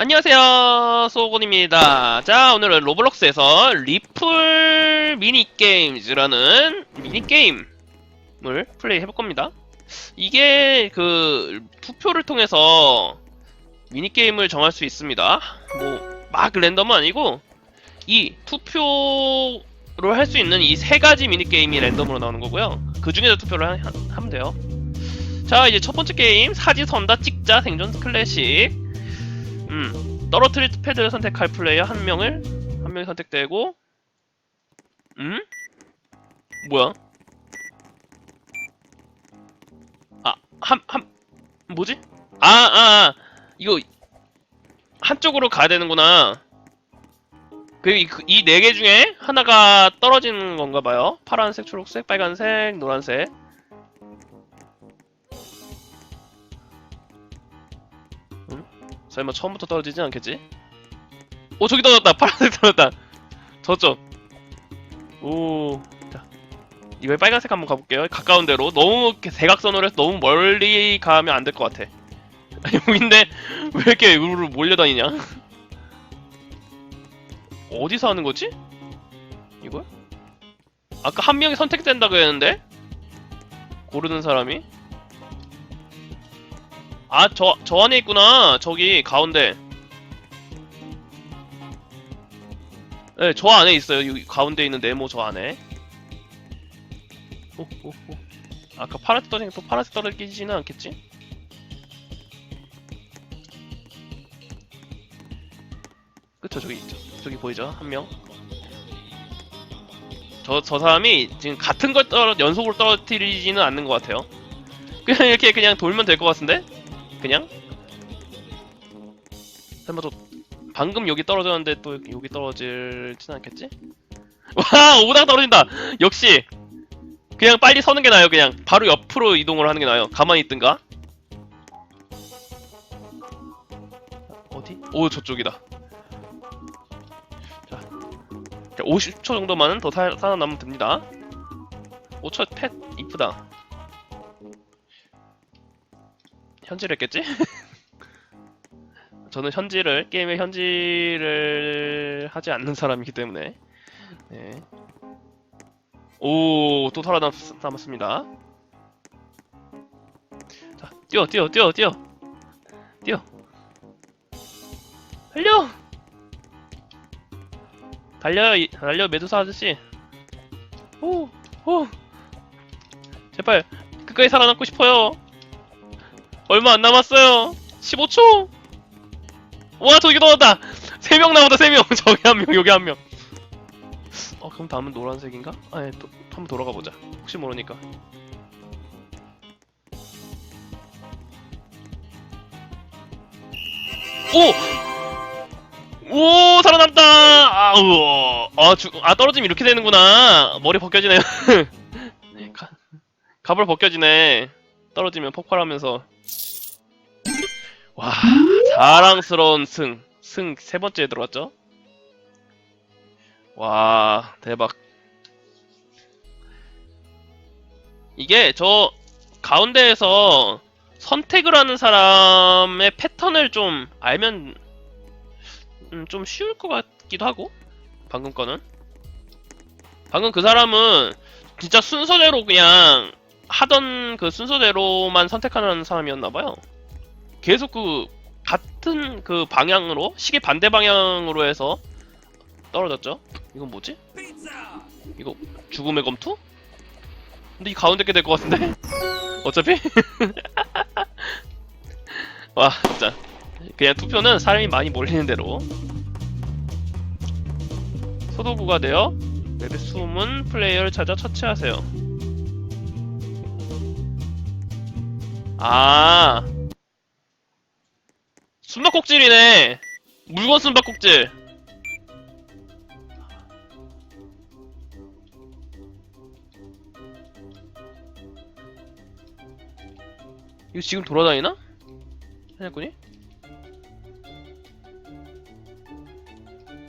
안녕하세요 소곤입니다. 자 오늘은 로블록스에서 리플 미니게임즈라는 미니게임을 플레이 해볼 겁니다. 이게 그 투표를 통해서 미니게임을 정할 수 있습니다. 뭐 막 랜덤은 아니고 이 투표로 할 수 있는 이 세 가지 미니게임이 랜덤으로 나오는 거고요. 그 중에서 투표를 하, 하- 하면 돼요. 자 이제 첫 번째 게임 사지 선다 찍자 생존 클래식 음, 떨어뜨릴 패드를 선택할 플레이어 한 명을 한 명이 선택되고 음? 뭐야? 아, 한, 한, 뭐지? 아, 아, 아, 이거 한쪽으로 가야 되는구나. 그, 이네 개 중에 하나가 떨어지는 건가 봐요. 파란색, 초록색, 빨간색, 노란색. 설마 처음부터 떨어지진 않겠지? 오 저기 떨어졌다 파란색 떨어졌다 저쪽 오 자, 이번에 빨간색 한번 가볼게요 가까운 데로 너무 이렇게 대각선으로 해서 너무 멀리 가면 안 될 것 같아 여긴데 왜 이렇게 우르르 몰려다니냐 어디서 하는 거지? 이걸? 아까 한 명이 선택된다고 했는데? 고르는 사람이? 아, 저, 저 안에 있구나. 저기, 가운데. 네, 저 안에 있어요. 여기 가운데 있는 네모 저 안에. 오, 오, 오. 아까 파란색 떨어지니까 또 파란색 떨어지지는 않겠지? 그쵸, 저기 있죠. 저기 보이죠? 한 명. 저, 저 사람이 지금 같은 걸 떨어, 연속으로 떨어뜨리지는 않는 것 같아요. 그냥 이렇게 그냥 돌면 될 것 같은데? 그냥? 설마 또 방금 여기 떨어졌는데 또 여기 떨어질진 않겠지? 와 오다가 떨어진다! 역시! 그냥 빨리 서는 게 나아요 그냥. 바로 옆으로 이동을 하는 게 나아요. 가만히 있든가? 어디? 오 저쪽이다. 자 50초 정도만은 더 살, 살아남으면 됩니다. 5초 펫 이쁘다 현질 했겠지? 저는 현질을 게임의 현질을 하지 않는 사람이기 때문에. 네. 오또 살아남았습니다. 자 뛰어 뛰어 뛰어 뛰어. 뛰어. 달려! 달려 이- 달려 메두사 아저씨. 오오. 제발 끝까지 살아남고 싶어요 얼마 안 남았어요. 15초. 와 저기 나왔다. 3명 나온다 3명. 저기 한 명, 여기 한 명. 어 그럼 다음은 노란색인가? 아니 또 한번 돌아가 보자. 혹시 모르니까. 오! 오 살아남다. 아우. 아, 주, 아 떨어지면 이렇게 되는구나. 머리 벗겨지네요. 네, 가, 가발 벗겨지네. 떨어지면 폭발하면서 와 자랑스러운 승. 승 세 번째에 들어왔죠? 와 대박. 이게 저 가운데에서 선택을 하는 사람의 패턴을 좀 알면 음, 좀 쉬울 것 같기도 하고 방금 거는 방금 그 사람은 진짜 순서대로 그냥 하던 그 순서대로만 선택하는 사람이었나봐요. 계속 그 같은 그 방향으로 시계 반대 방향으로 해서 떨어졌죠. 이건 뭐지? 이거 죽음의 검투? 근데 이 가운데 게 될 것 같은데? 어차피? 와 진짜 그냥 투표는 사람이 많이 몰리는 대로 소도구가 되어 맵의 숨은 플레이어를 찾아 처치하세요. 아 숨바꼭질이네 물건 숨바꼭질 이거 지금 돌아다니나? 사냥꾼이?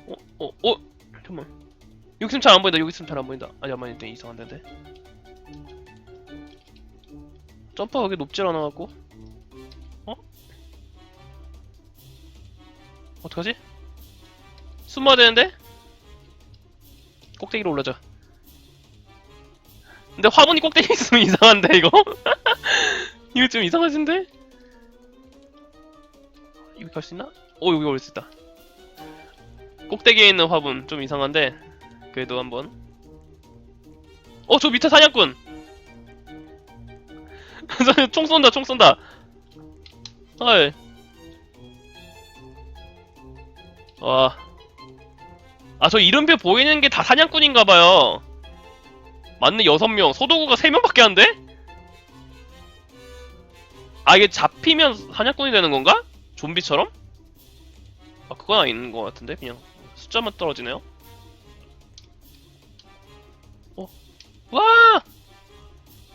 어? 어? 어? 잠깐만 여기 있으면 잘 안 보인다 여기 있으면 잘 안 보인다 아니 안 보이는데 이상한 데인데 점프가 그게 높질 않아갖고 어? 어떡하지? 숨어야 되는데? 꼭대기로 올라자. 근데 화분이 꼭대기에 있으면 이상한데, 이거? 이거 좀 이상하신데? 여기 갈 수 있나? 오, 여기 올 수 있다. 꼭대기에 있는 화분, 좀 이상한데, 그래도 한번. 어, 저 밑에 사냥꾼! 저총 쏜다, 총 쏜다! 헐. 와. 아, 저 이름표 보이는 게 다 사냥꾼인가봐요. 맞네, 여섯 명 소도구가 세 명밖에 안 돼? 아, 이게 잡히면 사냥꾼이 되는 건가? 좀비처럼? 아, 그건 아닌 것 같은데? 그냥 숫자만 떨어지네요? 어? 와!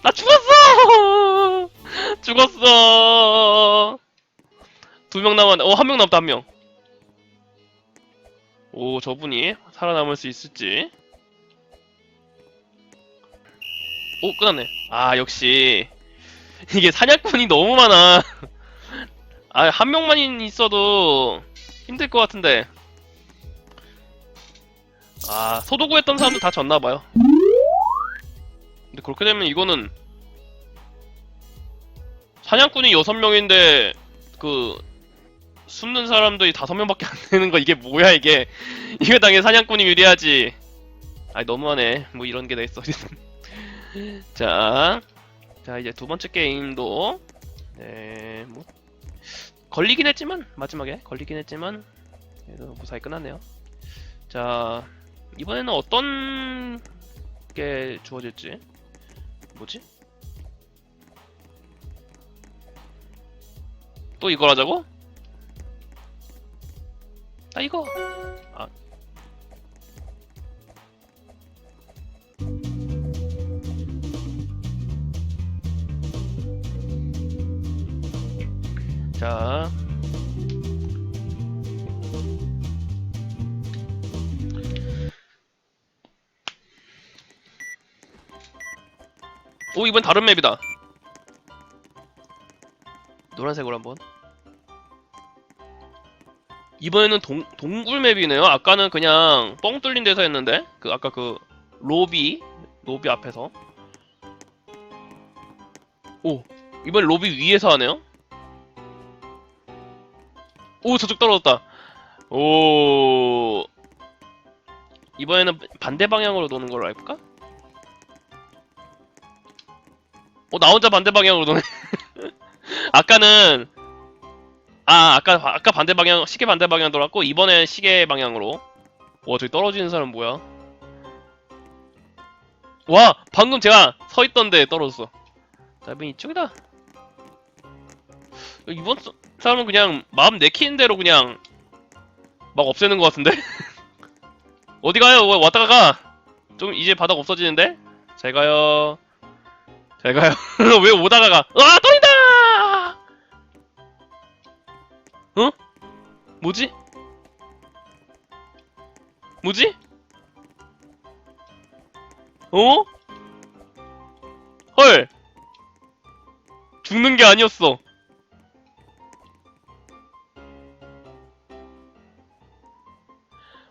나 죽었어! 죽었어! 두 명 남았네. 어, 한 명 남았다, 한 명. 오, 저분이 살아남을 수 있을지. 오, 끝났네. 아, 역시. 이게 사냥꾼이 너무 많아. 아, 한 명만 있어도 힘들 것 같은데. 아, 소도구 했던 사람들 다 졌나봐요. 근데 그렇게 되면 이거는 사냥꾼이 여섯 명인데 그 숨는 사람들이 다섯 명밖에 안 되는 거 이게 뭐야 이게. 이거 당연히 사냥꾼이 유리하지. 아이 너무하네. 뭐 이런 게 다 있어 자, 자 이제 두 번째 게임도. 네 뭐. 걸리긴 했지만 마지막에 걸리긴 했지만 그래도 무사히 끝났네요. 자 이번에는 어떤 게 주어질지? 뭐지? 또 이걸 하자고? 아 이거 아 자. 오, 이번 다른 맵이다. 노란색으로 한번. 이번에는 동, 동굴 맵이네요. 아까는 그냥 뻥 뚫린 데서 했는데. 그, 아까 그, 로비. 로비 앞에서. 오, 이번 로비 위에서 하네요. 오, 저쪽 떨어졌다. 오. 이번에는 반대 방향으로 도는 걸로 할까? 어, 나 혼자 반대 방향으로 도네. 아까는 아, 아까 아까 반대 방향 시계 반대 방향 돌았고 이번엔 시계 방향으로. 와, 저기 떨어지는 사람 뭐야? 와, 방금 제가 서 있던데 떨어졌어. 자, 맨 이쪽이다. 이번 사- 사람은 그냥 마음 내키는 대로 그냥 막 없애는 것 같은데? 어디 가요? 왜 왔다가 가? 좀 이제 바닥 없어지는데? 잘 가요. 잘 가요. 왜 오다가 가? 아, 떨린다! 뭐지? 뭐지? 어? 헐! 죽는 게 아니었어.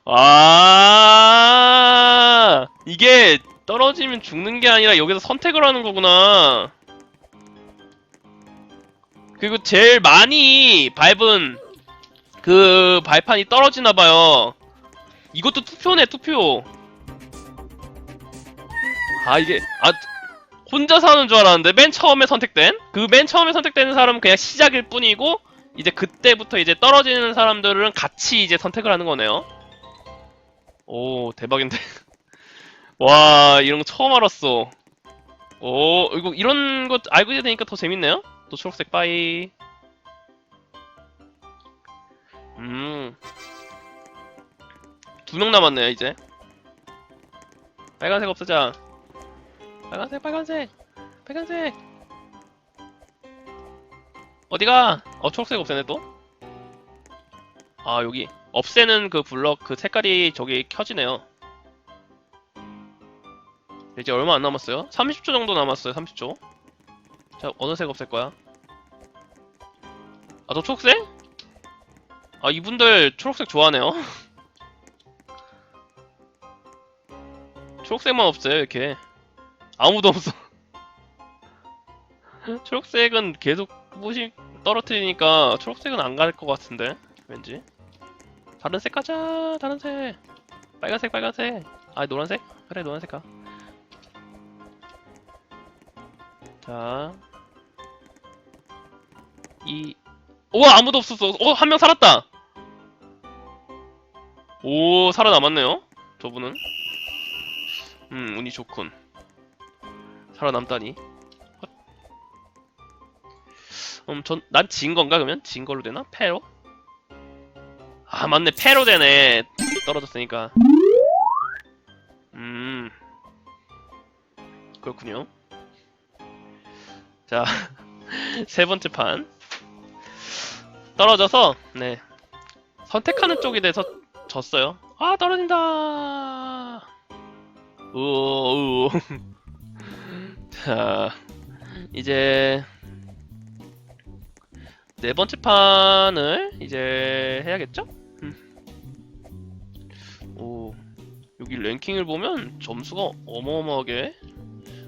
아, 이게 떨어지면 죽는 게 아니라 여기서 선택을 하는 거구나. 그리고 제일 많이 밟은 그 발판이 떨어지나 봐요. 이것도 투표네, 투표. 아, 이게 아 혼자 사는 줄 알았는데 맨 처음에 선택된 그 맨 처음에 선택되는 사람은 그냥 시작일 뿐이고 이제 그때부터 이제 떨어지는 사람들은 같이 이제 선택을 하는 거네요. 오, 대박인데. 와, 이런 거 처음 알았어. 오, 이거 이런 거 알고 되니까 더 재밌네요? 또 초록색 빠이. 음. 두 명 남았네요, 이제. 빨간색 없애자. 빨간색, 빨간색. 빨간색. 어디가? 어, 초록색 없애네, 또? 아, 여기. 없애는 그 블럭 그 색깔이 저기 켜지네요. 이제 얼마 안 남았어요? 30초 정도 남았어요. 30초. 자, 어느 색 없앨 거야? 아, 너 초록색? 아 이분들 초록색 좋아하네요. 초록색만 없어요 이렇게. 아무도 없어. 초록색은 계속 무시 떨어뜨리니까 초록색은 안 갈 것 같은데 왠지. 다른 색 가자. 다른 색. 빨간색 빨간색. 아 노란색? 그래 노란색 가. 자. 이 우와 아무도 없었어. 어 한 명 살았다. 오 살아남았네요. 저분은. 음 운이 좋군. 살아남다니. 헛. 음, 전, 난 진 건가, 그러면? 진 걸로 되나? 패로? 아, 맞네. 패로 되네. 떨어졌으니까. 음. 그렇군요. 자, 세 번째 판. 떨어져서, 네. 선택하는 쪽에 대해서 졌어요. 아, 떨어진다! 우오. 자, 이제 네 번째 판을 이제 해야겠죠? 음. 오, 여기 랭킹을 보면 점수가 어마어마하게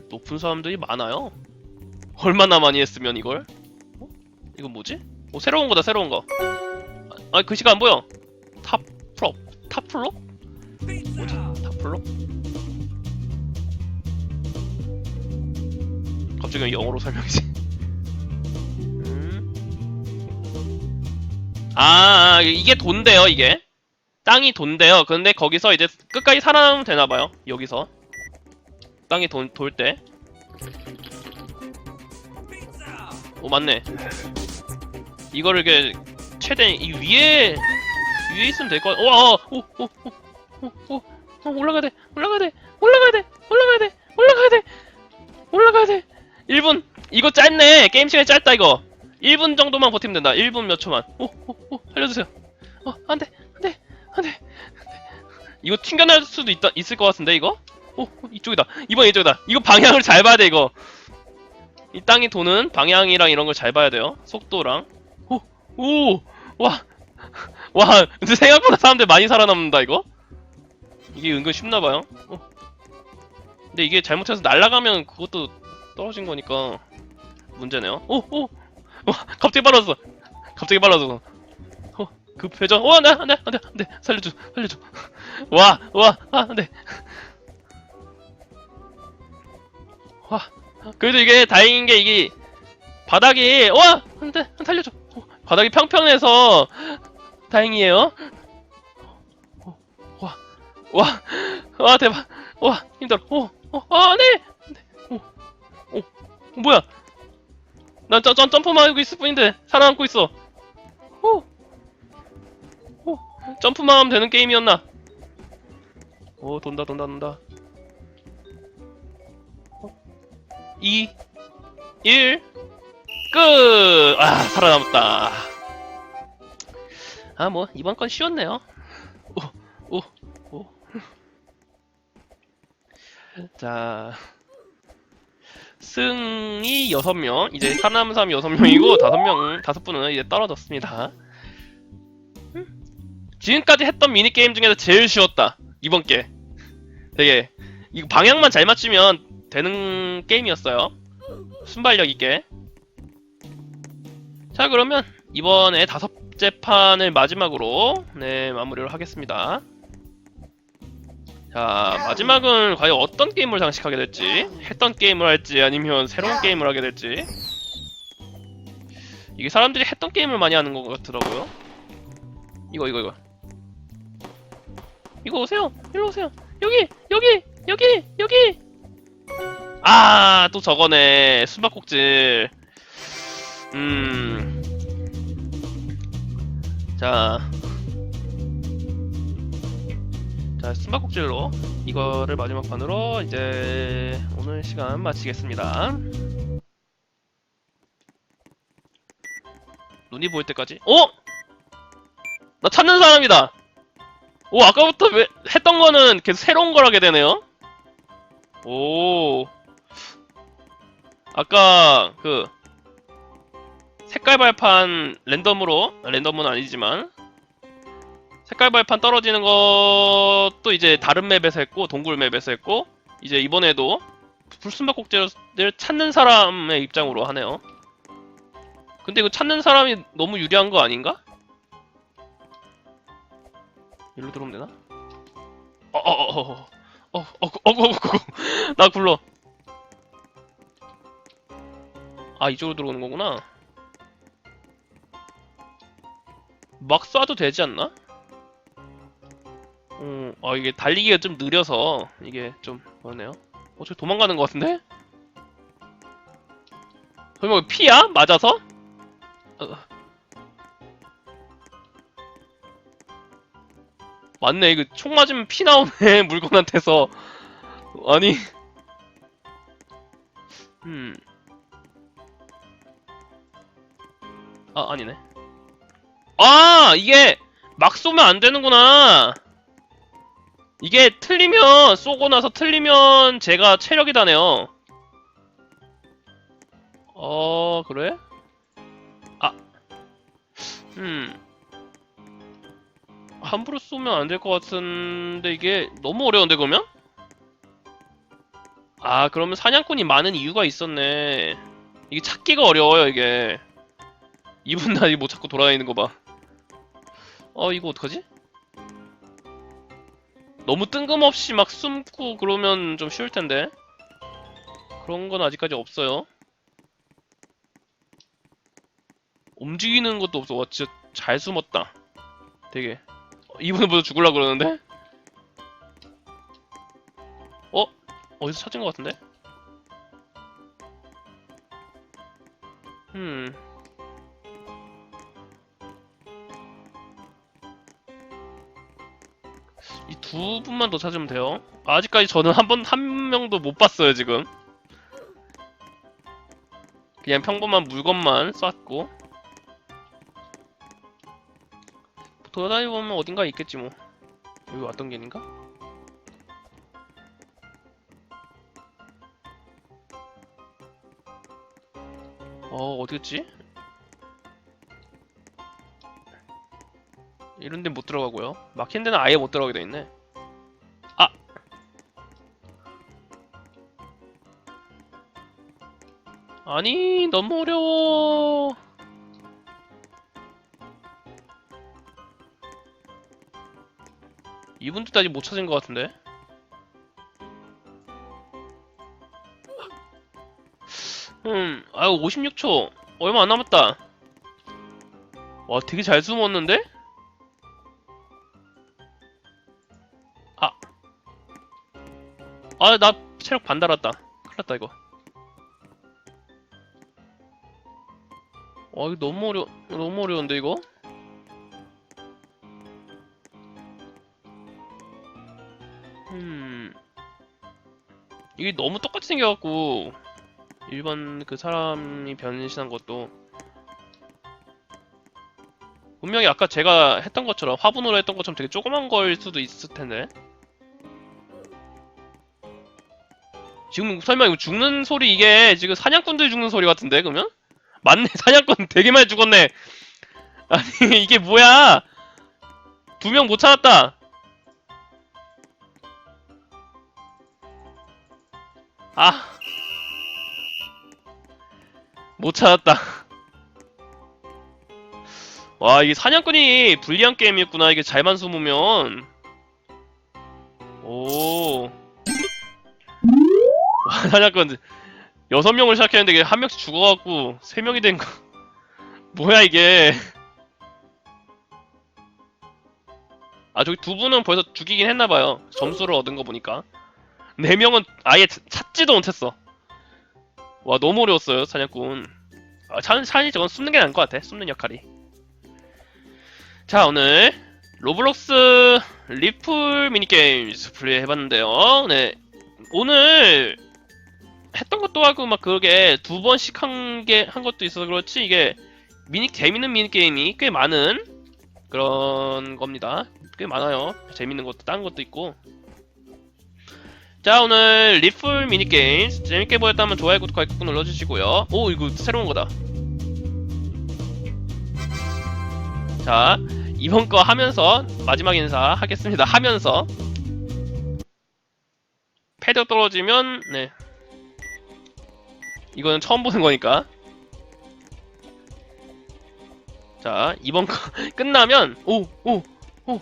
높은 사람들이 많아요. 얼마나 많이 했으면 이걸? 어? 이건 뭐지? 오, 새로운 거다, 새로운 거. 아, 글씨가 안 보여. 탑 프로, 탑 플로? 뭐지? 탑 플로? 갑자기 왜 영어로 설명이지? 음. 아, 아, 이게 돈대요, 이게. 땅이 돈대요. 근데 거기서 이제 끝까지 살아남으면 되나봐요. 여기서. 땅이 돈, 돌 때. 오, 맞네. 이거를 이게, 최대, 이 위에, 위에 있으면 될 것 같아. 오, 어, 오, 오, 오, 오, 오, 오, 올라가야 돼, 올라가야 돼, 올라가야 돼, 올라가야 돼, 올라가야 돼, 올라가야 돼. 1분 이거 짧네 게임 시간이 짧다 이거 1분 정도만 버티면 된다 1분 몇 초만 오 오오 알려주세요 어 안 돼 안 돼 안 돼 이거 튕겨날 수도 있다 있을 것 같은데 이거 오 오, 이쪽이다 이번 이쪽이다 이거 방향을 잘 봐야 돼 이거 이 땅이 도는 방향이랑 이런 걸 잘 봐야 돼요 속도랑 오 오 와 와 근데 생각보다 사람들 많이 살아남는다 이거 이게 은근 쉽나봐요 어. 근데 이게 잘못해서 날아가면 그것도 떨어진 거니까 문제네요. 오, 오, 와, 갑자기 빨라졌어. 갑자기 빨라졌어. 어, 그 표정. 와, 나, 안 돼, 안 돼, 안 돼. 살려줘, 살려줘. 와, 와, 아, 안 돼. 와, 그래도 이게 다행인 게 이게 바닥이, 와, 안 돼, 살려줘. 어, 바닥이 평평해서 다행이에요. 어, 와, 와, 와, 대박. 와, 힘들어. 오, 어, 아, 안 돼. 어, 뭐야? 난 점, 점, 점프만 하고 있을 뿐인데 살아남고 있어. 오, 오, 점프만 하면 되는 게임이었나? 오, 돈다, 돈다, 돈다. 2, 1, 끝! 아, 살아남았다. 아, 뭐, 이번 건 쉬웠네요. 오, 오, 오. 자. 승이 6명, 이제 사람이 6명이고 5명, 5분은 이제 떨어졌습니다. 음. 지금까지 했던 미니게임 중에서 제일 쉬웠다. 이번 게. 되게 이거 방향만 잘 맞추면 되는 게임이었어요. 순발력 있게. 자, 그러면 이번에 다섯째 판을 마지막으로 네, 마무리를 하겠습니다. 자, 마지막은 과연 어떤 게임을 장식하게 될지, 했던 게임을 할지, 아니면 새로운 게임을 하게 될지. 이게 사람들이 했던 게임을 많이 하는 것 같더라고요. 이거, 이거, 이거. 이거 오세요! 일로 오세요! 여기! 여기! 여기! 여기! 아, 또 저거네. 숨바꼭질. 음. 자. 자, 숨바꼭질로 이거를 마지막 판으로 이제 오늘 시간 마치겠습니다. 눈이 보일 때까지. 어? 나 찾는 사람이다. 오, 아까부터 왜 했던 거는 계속 새로운 걸 하게 되네요. 오. 아까 그 색깔 발판 랜덤으로 랜덤은 아니지만 색깔 발판 떨어지는 것도 이제 다른 맵에서 했고 동굴 맵에서 했고 이제 이번에도 불순박곡제를 찾는 사람의 입장으로 하네요. 근데 이거 찾는 사람이 너무 유리한 거 아닌가? 일로 들어오면 되나? 아 거구나. 막 쏴도 되지 않나? 어, 아 이게 달리기가 좀 느려서 이게 좀 그러네요. 어, 저 도망가는 것 같은데? 설마 피야? 맞아서? 어. 맞네, 이거 총 맞으면 피 나오네, 물건한테서. 아니. 음. 아, 아니네. 아, 이게 막 쏘면 안 되는구나. 이게 틀리면 쏘고 나서 틀리면 제가 체력이 다네요. 어 그래? 아, 음, 함부로 쏘면 안 될 것 같은데 이게 너무 어려운데 그러면? 아 그러면 사냥꾼이 많은 이유가 있었네. 이게 찾기가 어려워요 이게. 이분 나 이거 못 찾고 돌아다니는 거 봐. 어 이거 어떡하지? 너무 뜬금없이 막 숨고 그러면 좀 쉬울 텐데. 그런 건 아직까지 없어요. 움직이는 것도 없어. 와, 진짜 잘 숨었다. 되게. 어, 이분은 벌써 죽을라 그러는데? 어? 어디서 찾은 것 같은데? 음. 이 두 분만 더 찾으면 돼요. 아직까지 저는 한 번, 한 명도 못 봤어요, 지금. 그냥 평범한 물건만 쐈고. 돌아다니 보면 어딘가 있겠지, 뭐. 여기 왔던 길인가? 어, 어디였지? 이런 데는 못 들어가고요. 막힌 데는 아예 못 들어가게 돼 있네. 아! 아니, 너무 어려워. 이분들도 아직 못 찾은 것 같은데? 음, 아유, 56초. 얼마 안 남았다. 와, 되게 잘 숨었는데? 아, 나 체력 반 달았다. 큰일 났다, 이거. 와, 이거 너무 어려, 너무 어려운데, 이거? 음. 이게 너무 똑같이 생겨갖고, 일반 그 사람이 변신한 것도. 분명히 아까 제가 했던 것처럼, 화분으로 했던 것처럼 되게 조그만 걸 수도 있을 텐데. 지금 설마 이거 죽는 소리 이게 지금 사냥꾼들 죽는 소리 같은데 그러면? 맞네 사냥꾼 되게 많이 죽었네. 아니 이게 뭐야? 두 명 못 찾았다. 아. 못 찾았다. 와 이게 사냥꾼이 불리한 게임이었구나. 이게 잘만 숨으면. 오 와, 사냥꾼 여섯 명을 시작했는데 한 명씩 죽어갖고 세 명이 된 거. 뭐야 이게? 아 저기 두 분은 벌써 죽이긴 했나봐요. 점수를 얻은 거 보니까 네 명은 아예 찾- 찾지도 못했어. 와 너무 어려웠어요 사냥꾼. 아, 차, 차라리 저건 숨는 게 나은 것 같아. 숨는 역할이. 자 오늘 로블록스 리플 미니게임즈 플레이 해봤는데요. 네 오늘 했던 것도 하고 막 그게 두 번씩 한 게 한 것도 있어서 그렇지 이게 미니 재밌는 미니 게임이 꽤 많은 그런 겁니다. 꽤 많아요. 재밌는 것도 딴 것도 있고. 자 오늘 리플 미니 게임 재밌게 보였다면 좋아요 구독하기 꾹 눌러주시고요. 오 이거 새로운 거다. 자 이번 거 하면서 마지막 인사 하겠습니다. 하면서 패드 떨어지면 네 이거는 처음 보는 거니까. 자 이번 거 끝나면 오 오 오.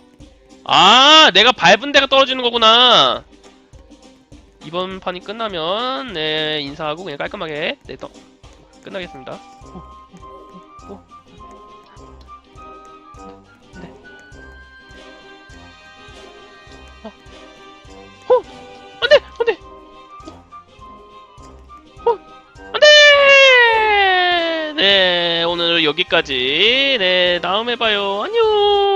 아 내가 밟은 데가 떨어지는 거구나. 이번 판이 끝나면 네 인사하고 그냥 깔끔하게 네또 끝나겠습니다. 오. 여기까지. 네 다음에 봐요. 안녕